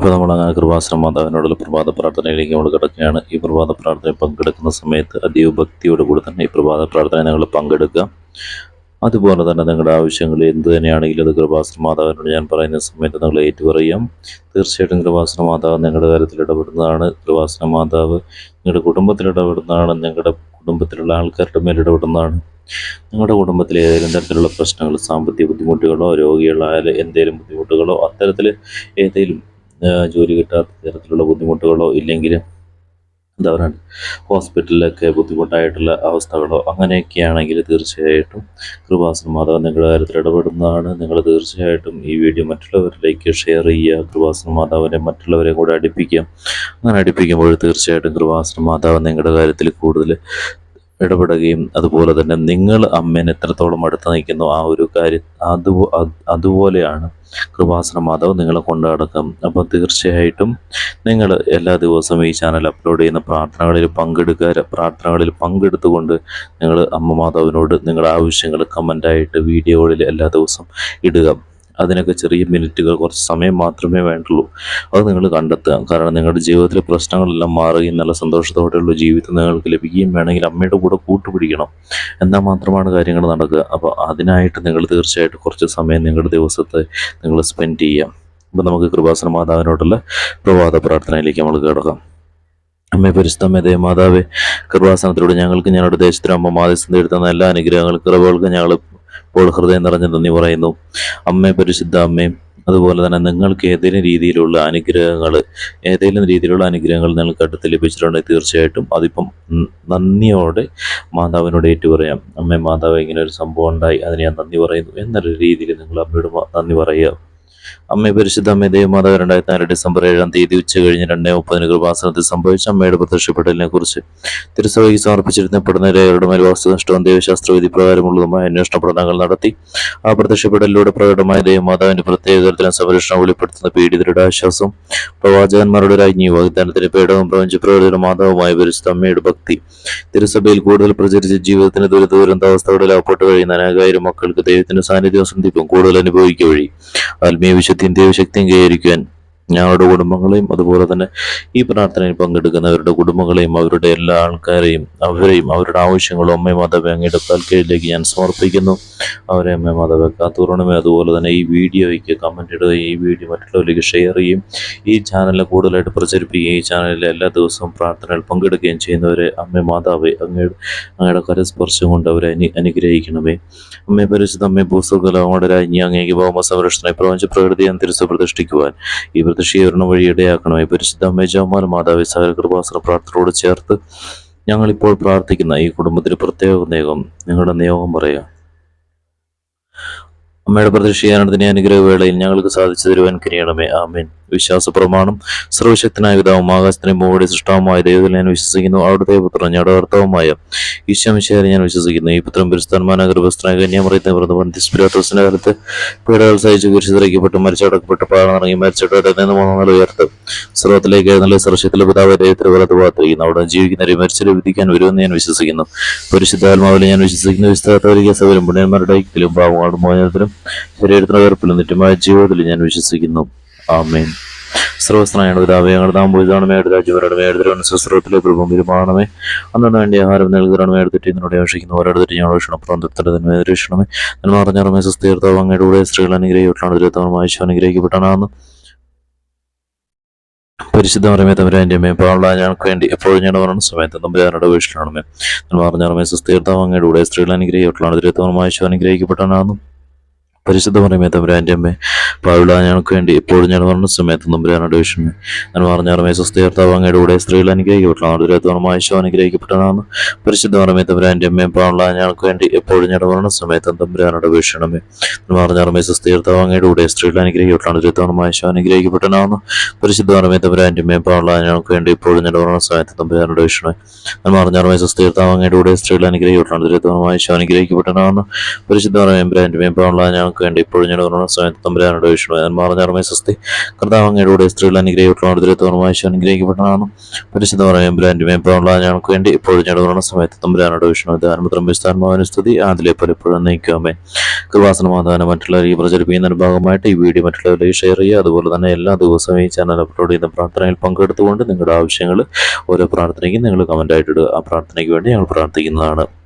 അപ്പോൾ നമ്മൾ അങ്ങനെ കൃപാസന മാതാവിനോടുള്ള പ്രഭാത പ്രാർത്ഥനയിലേക്ക് നമ്മൾ കിടക്കുകയാണ്. ഈ പ്രഭാത പ്രാർത്ഥനയിൽ പങ്കെടുക്കുന്ന സമയത്ത് അതീവ ഭക്തിയോട് കൂടി തന്നെ ഈ പ്രഭാത പ്രാർത്ഥന നിങ്ങൾ പങ്കെടുക്കുക അതുപോലെ തന്നെ നിങ്ങളുടെ ആവശ്യങ്ങൾ എന്ത് തന്നെയാണെങ്കിലും അത് കൃപാസന മാതാവിനോട് ഞാൻ പറയുന്ന സമയത്ത് നിങ്ങൾ ഏറ്റുപറയാം. തീർച്ചയായിട്ടും കൃപാസന മാതാവ് നിങ്ങളുടെ കാര്യത്തിൽ ഇടപെടുന്നതാണ്. കൃപാസന മാതാവ് നിങ്ങളുടെ കുടുംബത്തിൽ ഇടപെടുന്നതാണ്. നിങ്ങളുടെ കുടുംബത്തിലുള്ള ആൾക്കാരുടെ മേൽ ഇടപെടുന്നതാണ്. നിങ്ങളുടെ കുടുംബത്തിൽ ഏതെങ്കിലും തരത്തിലുള്ള പ്രശ്നങ്ങൾ സാമ്പത്തിക ബുദ്ധിമുട്ടുകളോ രോഗികളായാലും എന്തെങ്കിലും ബുദ്ധിമുട്ടുകളോ അത്തരത്തിൽ ഏതെങ്കിലും ജോലി കിട്ടാത്ത തരത്തിലുള്ള ബുദ്ധിമുട്ടുകളോ ഇല്ലെങ്കിൽ എന്താ പറയുക ഹോസ്പിറ്റലിലൊക്കെ ബുദ്ധിമുട്ടായിട്ടുള്ള അവസ്ഥകളോ അങ്ങനെയൊക്കെയാണെങ്കിൽ തീർച്ചയായിട്ടും കൃപാസന മാതാവ് നിങ്ങളുടെ കാര്യത്തിൽ ഇടപെടുന്നതാണ്. നിങ്ങൾ തീർച്ചയായിട്ടും ഈ വീഡിയോ മറ്റുള്ളവരിലേക്ക് ഷെയർ ചെയ്യുക. കൃപാസന മാതാവിനെ മറ്റുള്ളവരെ കൂടെ അടുപ്പിക്കുക. അങ്ങനെ അടുപ്പിക്കുമ്പോൾ തീർച്ചയായിട്ടും കൃപാസന മാതാവ് നിങ്ങളുടെ കാര്യത്തിൽ കൂടുതൽ ഇടപെടുകയും അതുപോലെ തന്നെ നിങ്ങൾ അമ്മേനെ എത്രത്തോളം അടുത്ത് നിൽക്കുന്നു ആ ഒരു കാര്യം അത് അതുപോലെയാണ് കൃപാസന മാധവ് നിങ്ങളെ കൊണ്ടു നടക്കും. അപ്പോൾ തീർച്ചയായിട്ടും നിങ്ങൾ എല്ലാ ദിവസവും ഈ ചാനൽ അപ്ലോഡ് ചെയ്യുന്ന പ്രാർത്ഥനകളിൽ പങ്കെടുക്കുക. പ്രാർത്ഥനകളിൽ പങ്കെടുത്തുകൊണ്ട് നിങ്ങൾ അമ്മ മാതാവിനോട് നിങ്ങളുടെ ആവശ്യങ്ങൾ കമന്റായിട്ട് വീഡിയോകളിൽ എല്ലാ ദിവസവും ഇടുക. അതിനൊക്കെ ചെറിയ മിനിറ്റുകൾ കുറച്ച് സമയം മാത്രമേ വേണ്ടുള്ളൂ. അത് നിങ്ങൾ കണ്ടെത്തുക. കാരണം നിങ്ങളുടെ ജീവിതത്തിലെ പ്രശ്നങ്ങളെല്ലാം മാറുകയും നല്ല സന്തോഷത്തോടെയുള്ള ജീവിതം നിങ്ങൾക്ക് ലഭിക്കുകയും വേണമെങ്കിൽ അമ്മയുടെ കൂടെ കൂട്ടുപിടിക്കണം. എന്നാൽ മാത്രമാണ് കാര്യങ്ങൾ നടക്കുക. അപ്പോൾ അതിനായിട്ട് നിങ്ങൾ തീർച്ചയായിട്ടും കുറച്ച് സമയം നിങ്ങളുടെ ദിവസത്തെ നിങ്ങൾ സ്പെൻഡ് ചെയ്യാം അപ്പോൾ നമുക്ക് കൃപാസന മാതാവിനോടുള്ള പ്രഭാത പ്രാർത്ഥനയിലേക്ക് നമ്മൾ കിടക്കാം. അമ്മേ പരിശുദ്ധമ്മേ ദേ മാതാവേ കൃപാസനത്തിലൂടെ ഞങ്ങൾക്ക് ഞങ്ങളുടെ ദേശത്തിന് അമ്മ മാധ്യസ്ഥം എടുത്തുന്ന എല്ലാ അനുഗ്രഹങ്ങൾക്കും കൃപകൾക്ക് ഞങ്ങൾ ഇപ്പോൾ ഹൃദയം നിറഞ്ഞ നന്ദി പറയുന്നു. അമ്മേ പരിശുദ്ധ അമ്മേ അതുപോലെ തന്നെ നിങ്ങൾക്ക് ഏതെങ്കിലും രീതിയിലുള്ള അനുഗ്രഹങ്ങൾ ഏതെങ്കിലും രീതിയിലുള്ള അനുഗ്രഹങ്ങൾ നിങ്ങൾക്ക് അടുത്ത് ലഭിച്ചിട്ടുണ്ടെങ്കിൽ തീർച്ചയായിട്ടും അതിപ്പം നന്ദിയോടെ മാതാവിനോട് ഏറ്റു പറയാം അമ്മേ മാതാവ് ഇങ്ങനെ ഒരു സംഭവം ഉണ്ടായി. അതിന് ഞാൻ നന്ദി പറയുന്നു. എന്നൊരു രീതിയിൽ നിങ്ങൾ അമ്മയോട് നന്ദി പറയുക. അമ്മേ പരിശുദ്ധ അമ്മ ദേവമാതാവ് രണ്ടായിരത്തി നാല് ഡിസംബർ ഏഴാം തീയതി ഉച്ച കഴിഞ്ഞ് രണ്ടേ മുപ്പതിന് കൃപാസനത്തിൽ സംഭവിച്ച അമ്മയുടെ പ്രത്യക്ഷപ്പെടലിനെ കുറിച്ച് തിരുസഭയ്ക്ക് സമർപ്പിച്ചിരുന്നപ്പെടുന്ന രേഖകളുടെ മേൽ വാസ്തുനിഷ്ഠവും ദൈവശാസ്ത്രവിധി പ്രകാരമുള്ളതുമായ അന്വേഷണ പഠനങ്ങൾ നടത്തി. ആ പ്രത്യക്ഷപ്പെടലിലൂടെ പ്രകടമായ ദേവമാതാവിന്റെ പ്രത്യേക തരത്തിലും സംരക്ഷണം വെളിപ്പെടുത്തുന്ന പീഡിതരുടെ ആശ്വാസം പ്രവാചകന്മാരുടെ രാജ്ഞി വാഗ്ദാനത്തിന്റെ പേടവും പ്രപഞ്ച പ്രകൃതിയുടെ മാതാവുമായ പരിശുദ്ധ അമ്മയുടെ ഭക്തി. തിരുസഭയിൽ കൂടുതൽ പ്രചരിച്ച് ജീവിതത്തിന് ദുരിത ദുരന്താവസ്ഥകളിൽ അകപ്പെട്ട് കഴിയുന്ന അനേകായിരം മക്കൾക്ക് ദൈവത്തിന്റെ സാന്നിധ്യവും സന്ധിപ്പും കൂടുതൽ അനുഭവിക്കുക വഴി. ആത്മീയ വിശുദ്ധിയും ദൈവശക്തിയും കൈവരിക്കുവാൻ ഞങ്ങളുടെ കുടുംബങ്ങളെയും അതുപോലെ തന്നെ ഈ പ്രാർത്ഥനയിൽ പങ്കെടുക്കുന്നവരുടെ കുടുംബങ്ങളെയും അവരുടെ എല്ലാ ആൾക്കാരെയും അവരെയും അവരുടെ ആവശ്യങ്ങളും അമ്മേ മാതാവേ അങ്ങയുടെ കാൽക്കീഴിലേക്ക് ഞാൻ സമർപ്പിക്കുന്നു. അവരെ അമ്മേ മാതാവേ കാത്തുറണമേ. അതുപോലെ തന്നെ ഈ വീഡിയോയ്ക്ക് കമന്റ് ഇടുകയും ഈ വീഡിയോ മറ്റുള്ളവരിലേക്ക് ഷെയർ ചെയ്യും ഈ ചാനലിനെ കൂടുതലായിട്ട് പ്രചരിപ്പിക്കുകയും ഈ ചാനലിൽ എല്ലാ ദിവസവും പ്രാർത്ഥനയിൽ പങ്കെടുക്കുകയും ചെയ്യുന്നവരെ അമ്മേ മാതാവേ അങ്ങയുടെ അങ്ങയുടെ കരസ്പർശം കൊണ്ട് അവരെ അനു അനുഗ്രഹിക്കണമേ. അമ്മേ പരിശുദ്ധ അമ്മേ ഭൂസ്വർഗലോകങ്ങളുടെ രാജ്ഞി അങ്ങേക്ക് ഭൗമ സംരക്ഷണ പ്രപഞ്ച പ്രകൃതിയെ തിരിച്ചു പ്രതിഷ്ഠിക്കുവാൻ ഈ പ്രതിഷ്ഠീകരണം വഴി ഇടയാക്കണമേ. പരിശുദ്ധ അമ്മേ മാതാവി സകല കൃപാസന പ്രാർത്ഥനയോട് ചേർത്ത് ഞങ്ങളിപ്പോൾ പ്രാർത്ഥിക്കുന്ന ഈ കുടുംബത്തിന് പ്രത്യേക നിയോഗം നിങ്ങളുടെ നിയോഗം പറയാം. അമ്മയുടെ പ്രതിഷ്ഠീകരണത്തിന് അനുഗ്രഹ വേളയിൽ ഞങ്ങൾക്ക് സാധിച്ചു തരുവാൻ കിരിയണമേ ആമേൻ. വിശ്വാസ പ്രമാണം സർവശക്തനായ പിതാവും ആകാശത്തിനെ മൂടി സൃഷ്ടാവുമായ ദൈവത്തിൽ ഞാൻ വിശ്വസിക്കുന്നു. അവിടുത്തെ പുത്രൻ ഞങ്ങളുടെ ഭർത്താവുമായ ഈശ്വമിശേരെ ഞാൻ വിശ്വസിക്കുന്നു. ഈ പുത്രം പരിസ്ഥാനമാന ഗർഭസ്ഥനായ കന്യാമറിയത്തെ പിറന്ന പന്തിസ്പിരാത്തോസിന്റെ കാലത്ത് പീഡകൾ സഹിച്ച് കുരിശിതരയ്ക്കപ്പെട്ട് മരിച്ചടക്കപ്പെട്ട് പാടന്നിറങ്ങി മരിച്ചിട്ട്. നിന്ന് മൂന്നാം നില ഉയർത്ത് സർവത്തിലേക്ക് നല്ല സർവശത്തിലെ പിതാവ് ദൈവത്തിന് വലത് പാത്തിരിക്കുന്നു അവിടെ ജീവിക്കുന്നവരെ മരിച്ചവരെ വിധിക്കാൻ വരുമെന്ന് ഞാൻ വിശ്വസിക്കുന്നു. പരിശുദ്ധാത്മാവിൽ ഞാൻ വിശ്വസിക്കുന്നു വിസ്താരത്തോലിക പുണ്യന്മാരുടെ ഐക്യത്തിലും പാവങ്ങളുടെ മോചനത്തിലും ശരീരത്തിന് വേർപ്പിലും നിത്യമായ ജീവിതത്തിലും ഞാൻ വിശ്വസിക്കുന്നു. ആമേൻ. സർവസ്നായാണ് പിതാവേ ഞങ്ങളുടെ നാം പോയതാണമേ അടുത്ത രാജ്യവരുടെ അടുത്ത ശസ്ത്രത്തിലെ പ്രഭുമിരുമാണമേ അന്നു വേണ്ടി ആഹാരം നൽകുന്നതാണ് എടുത്തിട്ട് ഇതിനോട് ആവശ്യിക്കുന്നു ഓരോരുത്തരും ഞങ്ങൾ ക്ഷണപ്രം തൃപ്തരെ തന്നെ രക്ഷണമേ ഞാൻ പറഞ്ഞറമേ സുസ്ഥീർത്താവ് അങ്ങയുടെ കൂടെ സ്ത്രീകൾ അനുഗ്രഹിക്കപ്പെട്ടാണ് വേണ്ടി എപ്പോഴും ഞാൻ പറഞ്ഞ സമയത്ത് തമ്പുരാനുടെ വീട്ടിലാണമേ ഞാൻ പറഞ്ഞറമേ സുസ്ഥീർത്താവ് അങ്ങയുടെ കൂടെ സ്ത്രീകൾ അനുഗ്രഹിക്കപ്പെട്ടാണ് അനുഗ്രഹിക്കപ്പെട്ടാണെന്നും. പരിശുദ്ധ പറയുമേ തമ്പുരാന്റെ അമ്മേ പാവുള്ള ഞങ്ങൾക്ക് വേണ്ടി എപ്പോഴും ഞാൻ പറഞ്ഞ സമയത്ത് തമ്പുരാനോട് വിഷമേ ഞാൻ പറഞ്ഞാറമേ സുസ്ഥീർത്താവ് അങ്ങയുടെ കൂടെ സ്ത്രീകൾ അനുഗ്രഹിക്കപ്പെട്ടാണ് ദുരിതമായ ആവശ്യം അനുഗ്രഹിക്കപ്പെട്ടതാണ് പരിശുദ്ധ പറയുമേ തമ്പുരാന്റെ അമ്മേ പാവുള്ള ഞങ്ങൾക്ക് വേണ്ടി എപ്പോഴും ഞാൻ പറഞ്ഞ സമയത്ത് തമ്പുരാനോട് വീക്ഷണമേ പറഞ്ഞാർമേ സുസ്ഥീർത്താവ് അങ്ങയുടെ കൂടെ സ്ത്രീകൾ അനുഗ്രഹിക്കപ്പെട്ടാണ് ദുരിതമായ ആവശ്യം അനുഗ്രഹിക്കപ്പെട്ടാണെന്ന് പരിശുദ്ധ പറയുമേ തമ്പുരാന്റെ അമ്മേ പാവുള്ള ഞങ്ങൾക്ക് വേണ്ടി എപ്പോഴും ഞാൻ പറഞ്ഞ സമയത്ത് തമ്പുരാനോട് വീക്ഷണമേ ഞാൻ പറഞ്ഞാറമേ സുസ്ഥീർത്താവ് അങ്ങയുടെ കൂടെ സ്ത്രീകൾ അനുഗ്രഹിക്കപ്പെട്ടാണ് ദുരിതമായ ആവശ്യം അനുഗ്രഹിക്കപ്പെട്ടാണെന്ന് പരിശുദ്ധ പറയുമേ എന്റെ മേം പാവുള്ള ഞങ്ങൾക്ക് ഞങ്ങൾക്ക് വേണ്ടി ഇപ്പോഴും ഞങ്ങളുടെ സമയത്ത് തമ്പുരാനോട് വിഷ്ണു ഞാൻ മാറഞ്ഞാർമേ സ്വസ്തി. കർത്താവ് അങ്ങയുടെ സ്ത്രീകൾ അനുഗ്രഹിക്കപ്പെട്ട തോർമാശ അനുഗ്രഹിക്കപ്പെട്ടതാണ്. പരിശുദ്ധ പറയാൻ ബ്രാൻഡുമേ പ്രോള ഞങ്ങൾക്ക് വേണ്ടി ഇപ്പോഴും ഞാൻ ഞങ്ങളുടെ സമയത്ത് തമ്പുരാനോട് വിഷ്ണു ധാരണപത്രം വിസ്ഥാനമാവിന് സ്തുതി ആദിലെ പലപ്പോഴും നയിക്കാമേ കൃപാസന മാതാവിനെ മറ്റുള്ളവരെ പ്രചരിപ്പിക്കുന്നതിന് ഭാഗമായിട്ട് ഈ വീഡിയോ മറ്റുള്ളവരിലേക്ക് ഷെയർ ചെയ്യുക. അതുപോലെ തന്നെ എല്ലാ ദിവസവും ഈ ചാനൽ അപ്ലോഡ് ചെയ്യുന്ന പ്രാർത്ഥനയിൽ പങ്കെടുത്തുകൊണ്ട് നിങ്ങളുടെ ആവശ്യങ്ങൾ ഓരോ പ്രാർത്ഥനയ്ക്കും നിങ്ങൾ കമന്റായിട്ട് ഇടുക. ആ പ്രാർത്ഥനയ്ക്ക് വേണ്ടി ഞങ്ങൾ പ്രാർത്ഥിക്കുന്നതാണ്.